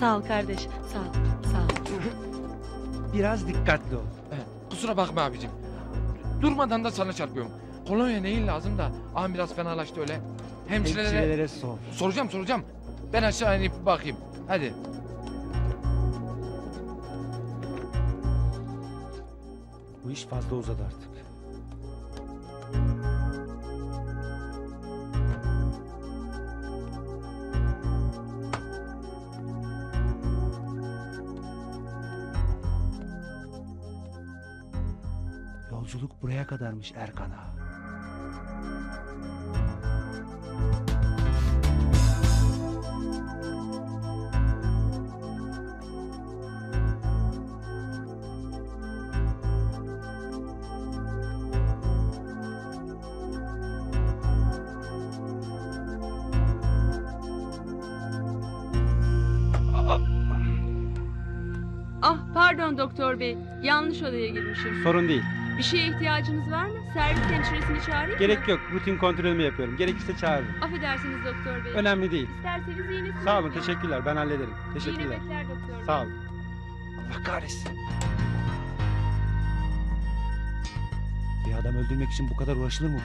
Sağ ol kardeş. Sağ ol. Sağ ol. Biraz dikkatli ol. Kusura bakma abicim. Durmadan da sana çarpıyorum. Kolonya neyin lazım da? Ağam biraz fenalaştı öyle. Hemşirelere... Hemşirelere sor. Soracağım soracağım. Ben aşağı inip bakayım. Hadi. Bu iş fazla uzadı artık. Yolculuk buraya kadarmış Erkan ağa. Ah pardon doktor bey. Yanlış odaya girmişim. Sorun değil. Bir şeye ihtiyacınız var mı? Servis hemşiresini çağırayım mı? Gerek yok. Rutin kontrolümü yapıyorum. Gerekirse çağırırım. Affedersiniz doktor bey. Önemli değil. İsterseniz iğnesini Sağ olun. yapayım. Teşekkürler. Ben hallederim. İyi Teşekkürler. nöbetler doktor bey. Sağ olun. Allah kahretsin. Bir adam öldürmek için bu kadar uğraşılır mı be?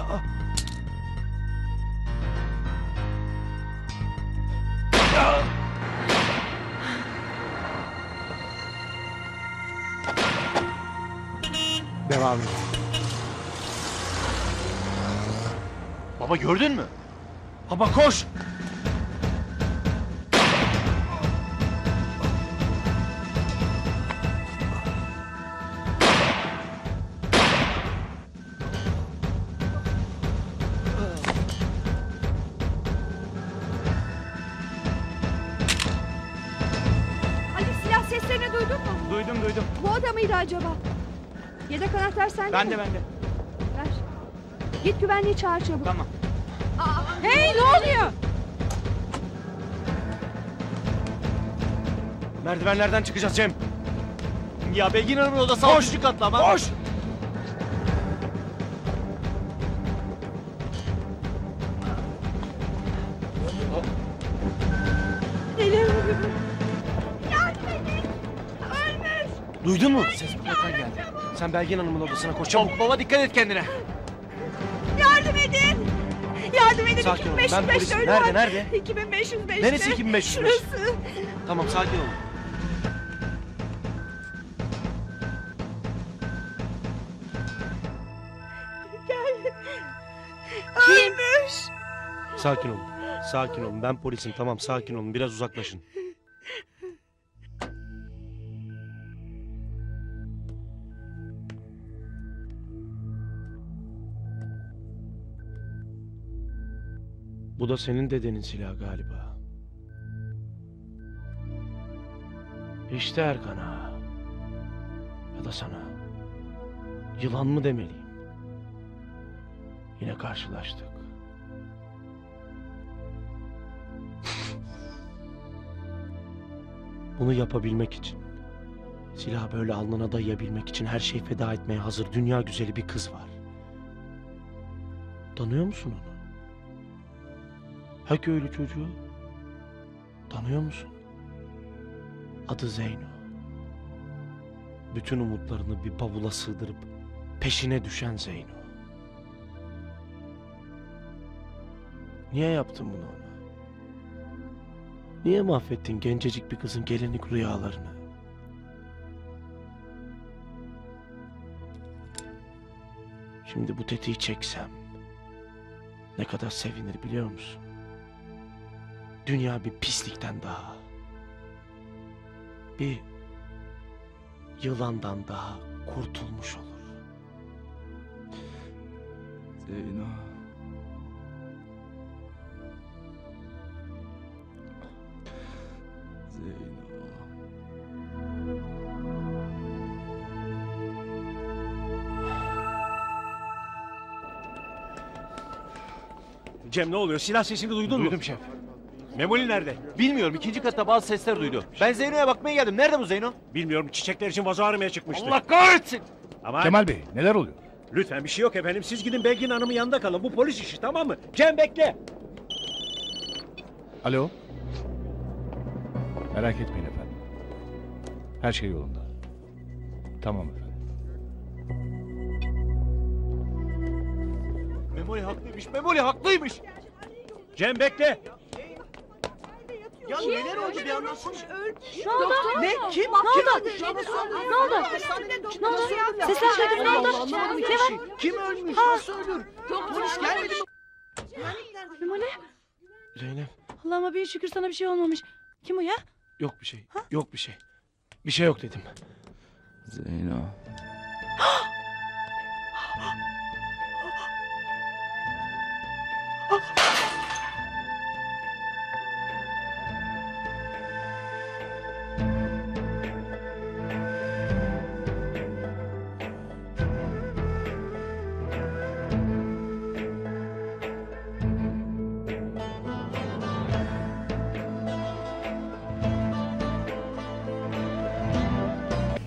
Aa! Devam et. Baba gördün mü? Ama koş! Ali silah seslerini duydun mu? Duydum duydum. Bu oda mıydı acaba? Yedek anahtar sende Ben mi? de ben de. Ver. Git güvenliği çağır çabuk. Tamam. Hey ne oluyor? Merdivenlerden çıkacağız Cem. Ya Belgin Hanım'ın odası altıncı katta ama. Koş! Duydun mu? Ses buradan geldi. Sen Belgin Hanım'ın odasına koş çabuk. baba dikkat et kendine. Yardım edin. Yardım edin. Sakin ol, 2505 ben polisim. ölü Nerede, var. nerede? 2505. Neresi 2505? Şurası. Tamam sakin ol. Ölmüş. Sakin olun. Sakin olun. Ben polisim. Tamam sakin olun. Biraz uzaklaşın. Bu da senin dedenin silahı galiba. İşte Erkan ağa. Ya da sana. Yılan mı demeliyim? Yine karşılaştık. Bunu yapabilmek için, silahı böyle alnına dayayabilmek için her şeyi feda etmeye hazır dünya güzeli bir kız var. Tanıyor musun onu? Ha köylü çocuğu? Tanıyor musun? Adı Zeyno. Bütün umutlarını bir bavula sığdırıp peşine düşen Zeyno. Niye yaptın bunu ona? Niye mahvettin gencecik bir kızın gelinlik rüyalarını? Şimdi bu tetiği çeksem ne kadar sevinir biliyor musun? Dünya bir pislikten daha, bir yılandan daha kurtulmuş olur. Zeyno. Cem ne oluyor? Silah sesini duydun mu? Duydum şef. Memoli nerede? Bilmiyorum ikinci katta bazı sesler duydu. Ben Zeyno'ya bakmaya geldim. Nerede bu Zeyno? Bilmiyorum. Çiçekler için vazo aramaya çıkmıştı. Allah kahretsin. Ama Kemal Bey neler oluyor? Lütfen bir şey yok efendim. Siz gidin Belgin Hanım'ın yanında kalın. Bu polis işi tamam mı? Cem bekle. Alo. Merak etmeyin efendim. Her şey yolunda. Tamam efendim. Memoli haklıymış. Memoli haklıymış. Cem bekle. Ya neler oldu bir anlatsana. Ne oldu? Ne? Kim? Ne oldu? Kim? Ne oldu? Ne oldu? Sesler duydum ne oldu? Ne var? şey. Kim ölmüş? Nasıl ölür? Polis gelmedi mi? Memoli. Zeynep Allah'ıma bir şükür sana bir şey olmamış. Kim o ya? yok bir şey. Yok bir şey. Bir şey yok dedim. Zeyno.